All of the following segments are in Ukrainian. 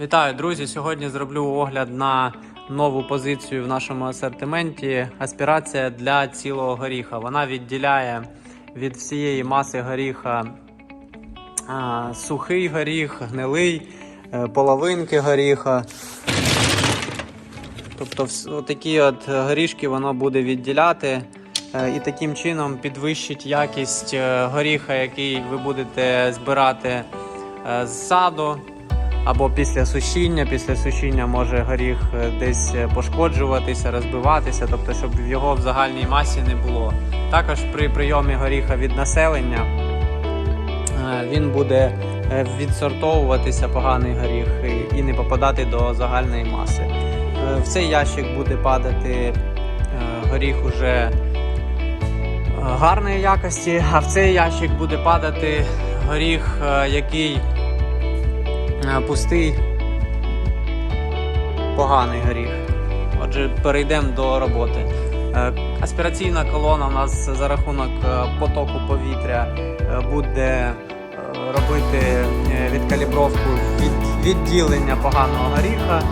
Вітаю, друзі! Сьогодні зроблю огляд на нову позицію в нашому асортименті. Аспірація для цілого горіха. Вона відділяє від всієї маси горіха а, сухий горіх, гнилий, е, половинки горіха. Тобто, такі от горішки воно буде відділяти. е, І таким чином підвищить якість е, горіха, який ви будете збирати з саду або після сушіння. Після сушіння може горіх е, десь е, пошкоджуватися, розбиватися, тобто, щоб його в загальній масі не було. Також при прийомі горіха від населення е, він буде відсортовуватися поганий горіх і- не попадати до загальної маси. В цей ящик буде падати горіх уже гарної якості, а в цей ящик буде падати горіх, який пустий, поганий горіх. Отже, перейдемо до роботи. Е, Аспіраційна колона у нас за рахунок е, потоку повітря е, буде робити відкалібровку від відділення поганого горіха,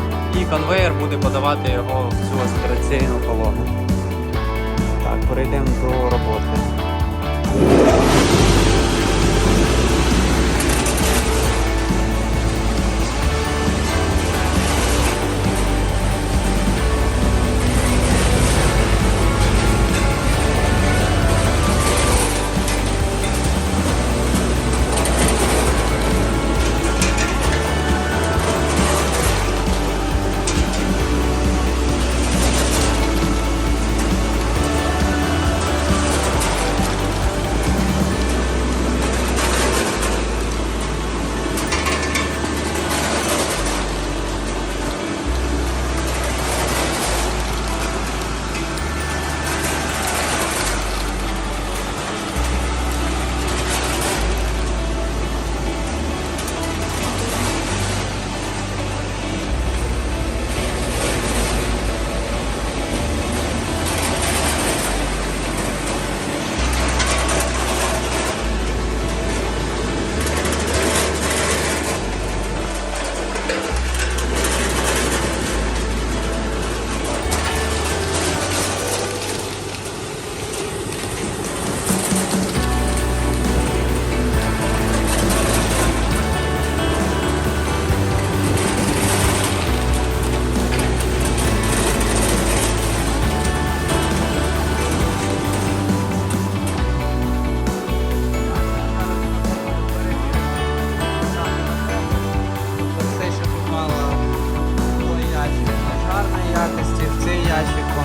і конвейер буде подавати його в цю аспіраційну колону. Так, перейдемо до роботи.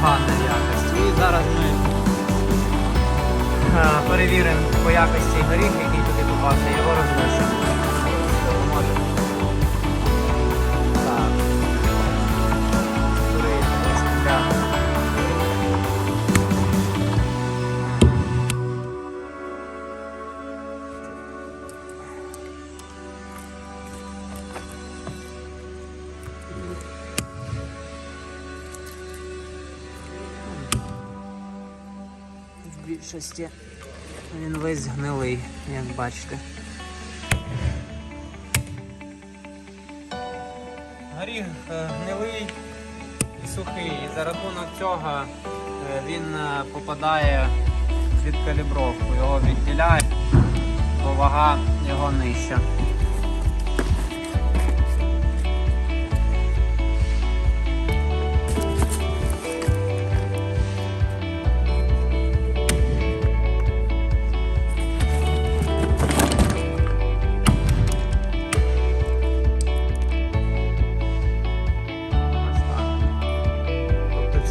Ящик якість. І зараз ми е, перевіримо по якості горіх, який туди попався, його розмішимо. Більшості він весь гнилий, як бачите. Горіх е, гнилий і сухий. І за рахунок цього е, він е, попадає під калібровку. Його відділяє, бо вага його нижча.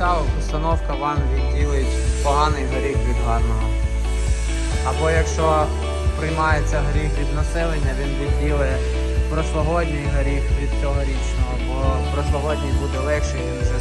Ця установка вам відділить поганий горіх від гарного. Або якщо приймається горіх від населення, він відділить прошлогодній горіх від цьогорічного, бо прошлогодній буде легший, він вже